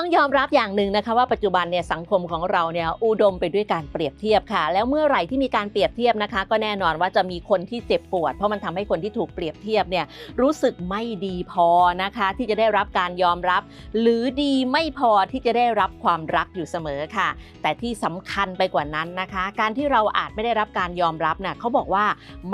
ต้องยอมรับอย่างหนึ่งนะคะว่าปัจจุบันเนี่ยสังคมของเราเนี่ยอุดมไปด้วยการเปรียบเทียบค่ะ แล้วเมื่อไหร่ที่มีการเปรียบเทียบนะคะ ก็แน่นอนว่าจะมีคนที่เจ็บปวด เพราะมันทำให้คนที่ถูกเปรียบเทียบเนี่ยรู้สึกไม่ดีพอนะคะ ที่จะได้รับการยอมรับ หรือดีไม่พอที่จะได้รับความรักอยู่เสมอค่ะ แต่ที่สำคัญไปกว่านั้นนะคะ การที่เราอาจไม่ได้รับการยอมรับน่ะเขาบอกว่า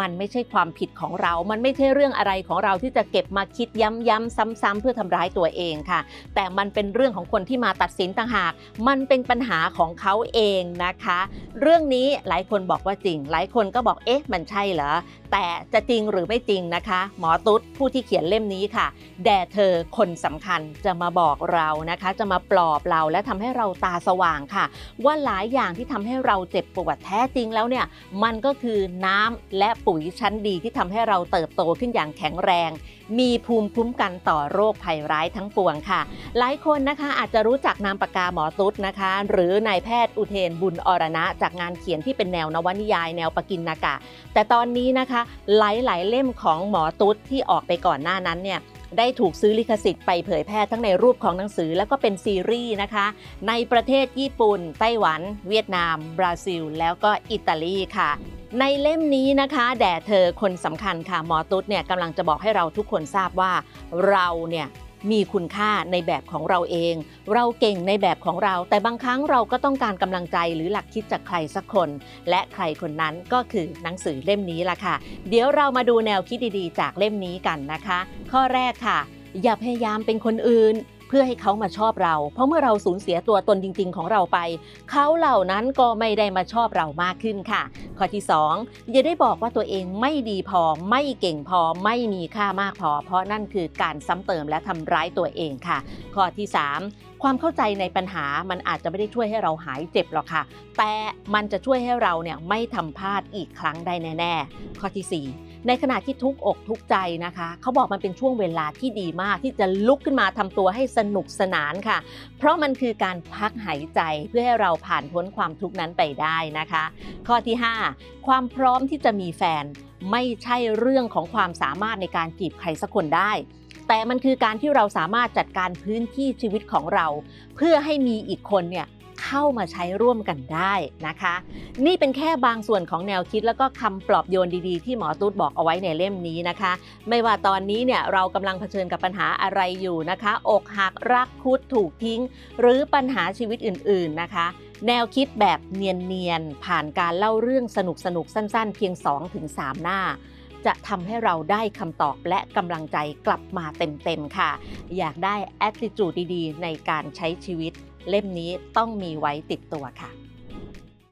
มันไม่ใช่ความผิดของเรา มันไม่ใช่เรื่องอะไรของเราที่จะเก็บมาคิดย้ำๆซ้ำๆเพื่อทำร้ายตัวเองค่ะ แต่มันเป็นเรื่องของคนที่มาตัดสินต่างหาก มันเป็นปัญหาของเขาเองนะคะ เรื่องนี้หลายคนบอกว่าจริง หลายคนก็บอกเอ๊ะมันใช่เหรอแต่จะจริงหรือไม่จริงนะคะ หมอตุ๊ดผู้ที่เขียนเล่มนี้ค่ะ แด่เธอคนสำคัญจะมาบอกเรานะคะ จะมาปลอบเราและทำให้เราตาสว่างค่ะ ว่าหลายอย่างที่ทำให้เราเจ็บปวดแท้จริงแล้วเนี่ยมันก็คือน้ำและปุ๋ยชั้นดีที่ทำให้เราเติบโตขึ้นอย่างแข็งแรง มีภูมิคุ้มกันต่อโรคภัยร้ายทั้งปวงค่ะ หลายคนนะคะอาจจะรู้จักนามปากกาหมอตุ๊ดนะคะ หรือนายแพทย์อุเทนบุญอรณะ จากงานเขียนที่เป็นแนวนวนิยายแนวปกินนากะ แต่ตอนนี้นะคะ หลายๆ เล่มของหมอตุ๊ดที่ออกไปก่อนหน้านั้นเนี่ยได้ถูกซื้อลิขสิทธิ์ไปเผยแพร่ทั้งในรูปของหนังสือแล้วก็เป็นซีรีส์นะคะ ในประเทศญี่ปุ่น ไต้หวัน เวียดนาม บราซิล แล้วก็อิตาลีค่ะ ในเล่มนี้นะคะ แด่เธอคนสำคัญค่ะหมอตุ๊ดเนี่ยกำลังจะบอกให้เราทุกคนทราบว่าเราเนี่ย มีคุณค่าในแบบของเราเอง เราเก่งในแบบของเรา แต่บางครั้งเราก็ต้องการกำลังใจหรือหลักคิดจากใครสักคน และใครคนนั้นก็คือหนังสือเล่มนี้ล่ะค่ะ เดี๋ยวเรามาดูแนวคิดดีๆ จากเล่มนี้กันนะคะ ข้อแรกค่ะ อย่าพยายามเป็นคนอื่น พื่อให้เขามาชอบเรา เพราะเมื่อเราสูญเสียตัวตนจริง ๆ ของเราไป เขาเหล่านั้นก็ไม่ได้มาชอบเรามากขึ้นค่ะ ข้อที่ 2 อย่าได้บอกว่าตัวเองไม่ดีพอไม่เก่งพอไม่มีค่ามากพอ เพราะนั่นคือการซ้ำเติมและทำร้ายตัวเองค่ะ ข้อที่ 3 ความเข้าใจในปัญหามันอาจจะไม่ได้ช่วยให้เราหายเจ็บหรอกค่ะ แต่มันจะช่วยให้เราเนี่ยไม่ทำพลาดอีกครั้งได้แน่ ๆ ข้อทีสี่4 ในขณะที่ทุกอกทุกใจนะคะ เขาบอกมันเป็นช่วงเวลาที่ดีมากที่จะลุกขึ้นมาทำตัวให้สนุกสนานค่ะ เพราะมันคือการพักหายใจเพื่อให้เราผ่านพ้นความทุกข์นั้นไปได้นะคะ ข้อที่ 5 ความพร้อมที่จะมีแฟนไม่ใช่เรื่องของความสามารถในการจีบใครสักคนได้แต่มันคือการที่เราสามารถจัดการพื้นที่ชีวิตของเรา เพื่อให้มีอีกคนเนี่ย เข้ามาใช้ร่วมกันได้นะคะ นี่เป็นแค่บางส่วนของแนวคิดแล้วก็คำปลอบโยนดีๆ ที่หมอตูดบอกเอาไว้ในเล่มนี้นะคะ ไม่ว่าตอนนี้เนี่ยเรากำลังเผชิญกับปัญหาอะไรอยู่นะคะ อกหักรักคุดถูกทิ้ง หรือปัญหาชีวิตอื่นๆนะคะแนวคิดแบบเนียนๆ ผ่านการเล่าเรื่องสนุกๆสั้นๆ เพียง 2-3 หน้า จะทำให้เราได้คำตอบและกำลังใจกลับมาเต็มๆ ค่ะ อยากได้ attitude ดีๆ ในการใช้ชีวิต เล่มนี้ต้องมีไว้ติดตัวค่ะ